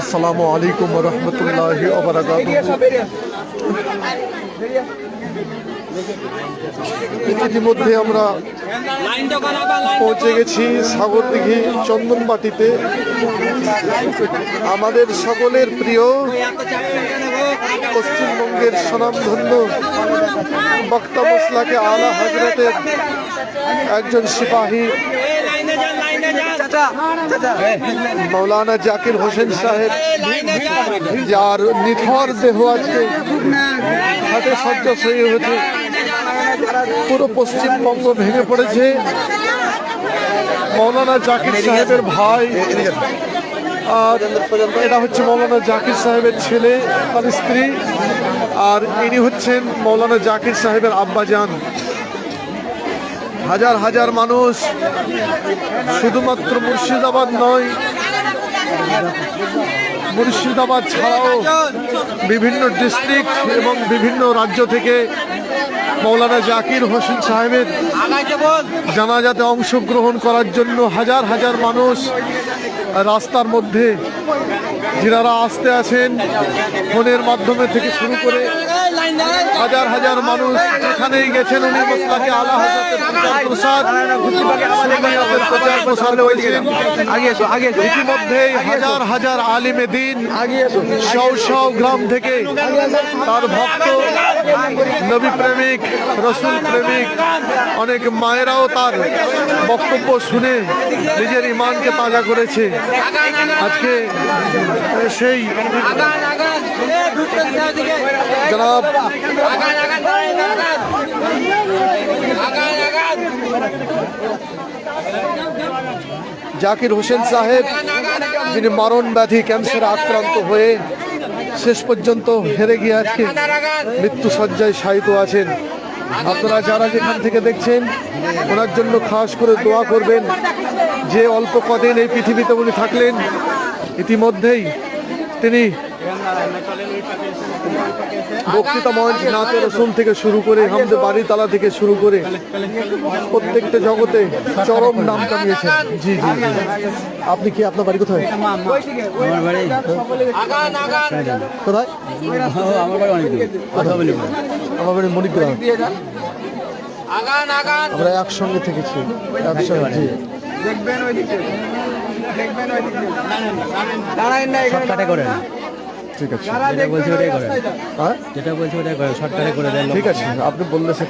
আসসালামু আলাইকুম রহমতুল্লাহ ইতিমধ্যে আমরা পৌঁছে গেছি সাগরদিঘি চন্দনবাটিতে। আমাদের সকলের প্রিয় পশ্চিমবঙ্গের স্বনামধন্য বক্তা মশলাকে আলা হজরতের একজন সিপাহী। মৌলানা জাকির হোসেন সাহেব, যার নিথর দেহ আজকে হাটে শয্যাশয়ী হয়েছে। পুরো পশ্চিমবঙ্গ ভেঙে পড়েছে। মৌলানা জাকির সাহেবের ভাই আর এটা হচ্ছে মৌলানা জাকির সাহেবের ছেলে তার স্ত্রী আর ইনি হচ্ছেন মৌলানা জাকির সাহেবের আব্বাজান হাজার হাজার মানুষ শুধুমাত্র মুর্শিদাবাদ নয় মুর্শিদাবাদ ছাড়াও বিভিন্ন ডিস্ট্রিক্ট এবং বিভিন্ন রাজ্য থেকে মৌলানা জাকির হোসেন সাহেবের জানাজাতে অংশগ্রহণ করার জন্য হাজার হাজার মানুষ রাস্তার মধ্যে যিনারা আসতে আছেন ফোনের মাধ্যমে থেকে শুরু করে হাজার হাজার মানুষ যেখানেই গেছেন। উনি মোসলাকে আলা হাজাতের প্রচার প্রসার প্রচার প্রসার হাজার হাজার আলিমে দিন শও শও গ্রাম থেকে তার ভক্ত, নবী প্রেমিক, রসুল প্রেমিক, অনেক মায়েরাও তার বক্তব্য শুনে নিজের ইমানকে তাজা করেছে। আজকে সেই। জনাব। জাকির হোসেন সাহেব যিনি মারণ ব্যাধি ক্যান্সারে আক্রান্ত হয়ে শেষ পর্যন্ত হেরে গিয়ে আজকে মৃত্যু সজ্জায় শায়িত আছেন। আপনারা যারা যেখান থেকে দেখছেন ওনার জন্য খাস করে দোয়া করবেন। যে অল্প কদিন এই পৃথিবীতে উনি থাকলেন ইতিমধ্যেই তিনি বক্তৃতা মঞ্চ নাচে রসুন থেকে শুরু করে হামদে বাড়ি তালা থেকে শুরু করে প্রত্যেকটা জগতে চরম নাম কামিয়েছেন। জি জি। আপনি কি আপনার বাড়ি কোথায়? কোথায়? আমার বাড়ি। আমার একসঙ্গে থেকেছি। একসঙ্গে, জি। ঠিক আছে। যেটা বলছি ওটাই করে হ্যাঁ? যেটা বলছি ওটাই করে শর্টকাটে করে দেন ঠিক আছে আপনি বললে সেটা